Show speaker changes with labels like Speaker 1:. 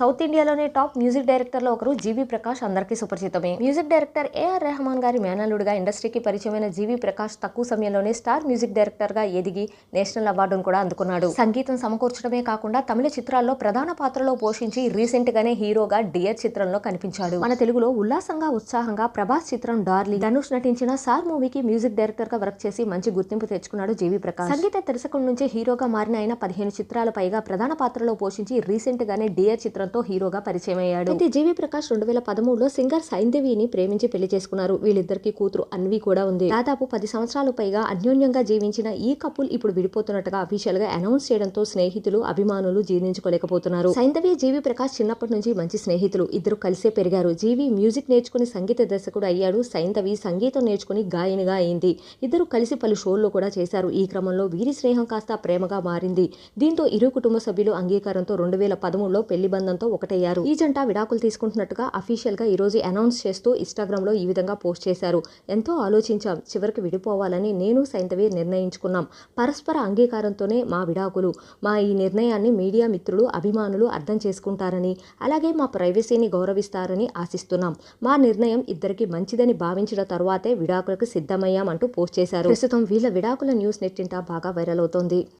Speaker 1: South ఇండియాలోనే top music డైరెక్టర్లో ఒకరు G V Prakash అందరికీ సుపరిచితమే. మ్యూజిక్ డైరెక్టర్ ఏఆర్ రెహమాన్ గారి మేనల్లుడుగా ఇండస్ట్రీకి పరిచయమైన జీవి ప్రకాష్ తక్కువ సమయంలోనే స్టార్ మ్యూజిక్ డైరెక్టర్గా ఎదిగి నేషనల్ అవార్డును కూడా అందుకున్నాడు. సంగీతం సమకూర్చడమే కాకుండా తమిళ చిత్రాల్లో ప్రధాన పాత్రలో పోషించి రీసెంట్ గానే హీరోగా డియర్ చిత్రంలో కనిపించాడు. మన తెలుగులో ఉల్లాసంగా ఉత్సాహంగా ప్రభాస్ చిత్రం డార్లీ ధనుష్ నటించిన సార్ మూవీకి మ్యూజిక్ డైరెక్టర్గా వర్క్ చేసి మంచి గుర్తింపు తెచ్చుకున్నాడు జీవి ప్రకాష్. సంగీత దర్శకుడి నుంచి హీరోగా మారిన ఆయన పదిహేను చిత్రాల పైగా ప్రధాన పాత్రలో పోషించి రీసెంట్ గానే డియర్ చిత్రం చిత్రంతో హీరోగా పరిచయం అయ్యాడు అయితే జీవి ప్రకాష్ రెండు వేల పదమూడులో సింగర్ సైందేవిని ప్రేమించి పెళ్ళి చేసుకున్నారు. వీళ్ళిద్దరికి కూతురు అన్వి కూడా ఉంది. దాదాపు పది సంవత్సరాలు పైగా అన్యోన్యంగా జీవించిన ఈ కపుల్ ఇప్పుడు విడిపోతున్నట్టుగా అఫీషియల్గా అనౌన్స్ చేయడంతో స్నేహితులు అభిమానులు జీర్ణించుకోలేకపోతున్నారు. సైంధవి జీవి ప్రకాష్ చిన్నప్పటి నుంచి మంచి స్నేహితులు. ఇద్దరు కలిసే పెరిగారు. జీవి మ్యూజిక్ నేర్చుకుని సంగీత దర్శకుడు అయ్యాడు. సైంధవి సంగీతం నేర్చుకుని గాయనిగా అయింది. ఇద్దరు కలిసి పలు షోల్లో కూడా చేశారు. ఈ క్రమంలో వీరి స్నేహం కాస్త ప్రేమగా మారింది. దీంతో ఇరు కుటుంబ సభ్యులు అంగీకారంతో రెండు వేల పదమూడులో పెళ్ళి బంధంతో ఒకటయ్యారు. ఈ జంట విడాకులు తీసుకుంటున్నట్టుగా అఫీషియల్గా ఈ రోజు అనౌన్స్ చేస్తూ ఇన్స్టాగ్రామ్లో ఈ విధంగా పోస్ట్ చేశారు. ఎంతో ఆలోచించాం. చివరికి విడిపోవాలని నేను సైంతవి నిర్ణయించుకున్నాం. పరస్పర అంగీకారంతోనే మా విడాకులు. మా ఈ నిర్ణయాన్ని మీడియా మిత్రులు అభిమానులు అర్థం చేసుకుంటారని అలాగే మా ప్రైవసీని గౌరవిస్తారని ఆశిస్తున్నాం. మా నిర్ణయం ఇద్దరికి మంచిదని భావించిన తర్వాతే విడాకులకు సిద్ధమయ్యామంటూ పోస్ట్ చేశారు. ప్రస్తుతం వీళ్ళ విడాకుల న్యూస్ నెట్టింట బాగా వైరల్ అవుతోంది.